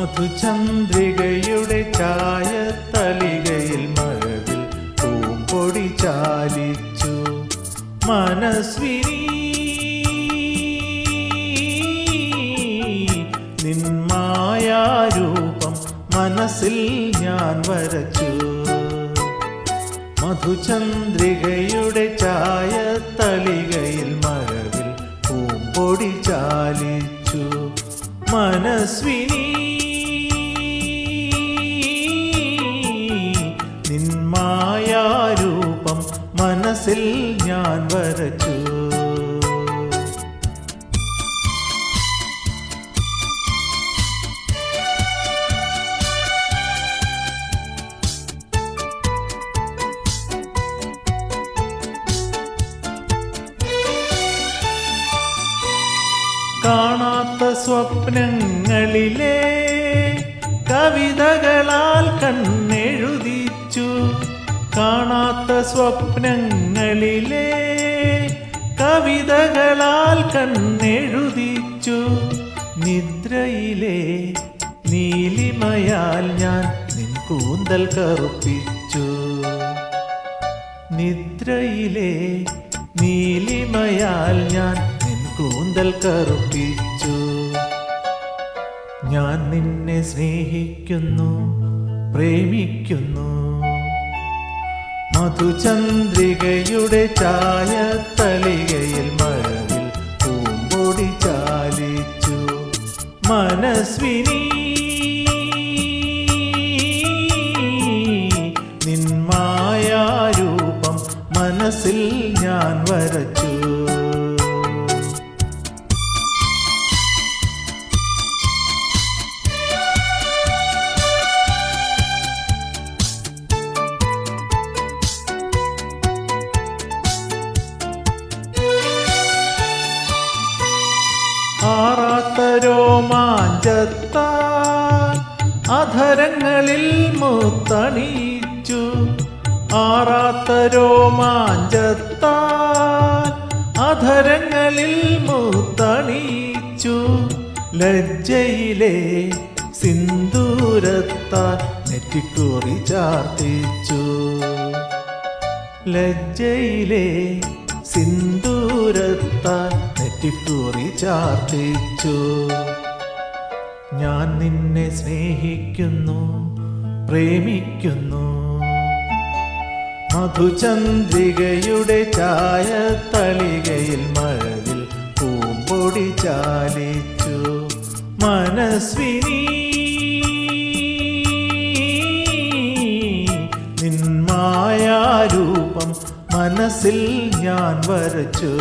മധുചന്ദ്രികയുടെ ചായത്തളികയിൽ മഴവിൽ പൂമ്പൊടി ചാലിച്ചു. മനസ്വിനി നിന്മായാരൂപം മനസ്സിൽ ഞാൻ വരച്ചു. മധുചന്ദ്രികയുടെ ചായത്തളികയിൽ മഴവിൽ പൂമ്പൊടി ചാലിച്ചു. മനസ്വിനി. നിന്മായാരൂപം മനസ്സിൽ ഞാൻ വരച്ചു. കാണാത്ത സ്വപ്നങ്ങളിലെ കവിതകളാൽ കണ്ണെഴുതിച്ചു. കാണാത്ത സ്വപ്നങ്ങളിലെ കവിതകളാൽ കണ്ണെഴുതിച്ചു. നിദ്രയിലെ നീലിമയാൽ ഞാൻ നിൻ കൂന്തൽ കറുപ്പിച്ചു. നിദ്രയിലെ നീലിമയാൽ ഞാൻ കൂന്തൽ കറുപ്പിച്ചു. ഞാൻ നിന്നെ സ്നേഹിക്കുന്നു പ്രേമിക്കുന്നു. മധുചന്ദ്രികയുടെ ചായ തളികയിൽ മഴവിൽ പൂമ്പൊടി ചാലിച്ചു. മനസ്വിനി നിന്മായാരൂപം മനസ്സിൽ ഞാൻ വരച്ചു. ആറാത്തരോമാഞ്ചത്താൽ അധരങ്ങളിൽ മുത്തണിയിച്ചു. ആറാത്തരോമാഞ്ചത്താൽ അധരങ്ങളിൽ മുത്തണിയിച്ചു. ലജ്ജയിലെ സിന്ദൂരത്താൽ നെറ്റിക്കൂറി ചാർത്തിച്ചു. ലജ്ജയിലെ സിന്ദൂരത്താൽ നെറ്റിക്കുറി ചാർത്തിച്ചു. ഞാൻ നിന്നെ സ്നേഹിക്കുന്നു പ്രേമിക്കുന്നു. മധുചന്ദ്രികയുടെ ചായ തളികയിൽ മഴവിൽ പൂമ്പൊടി ചാലിച്ചു. മനസ്വിനി നിന്മായാരൂപം മനസ്സിൽ ഞാൻ വരച്ചു.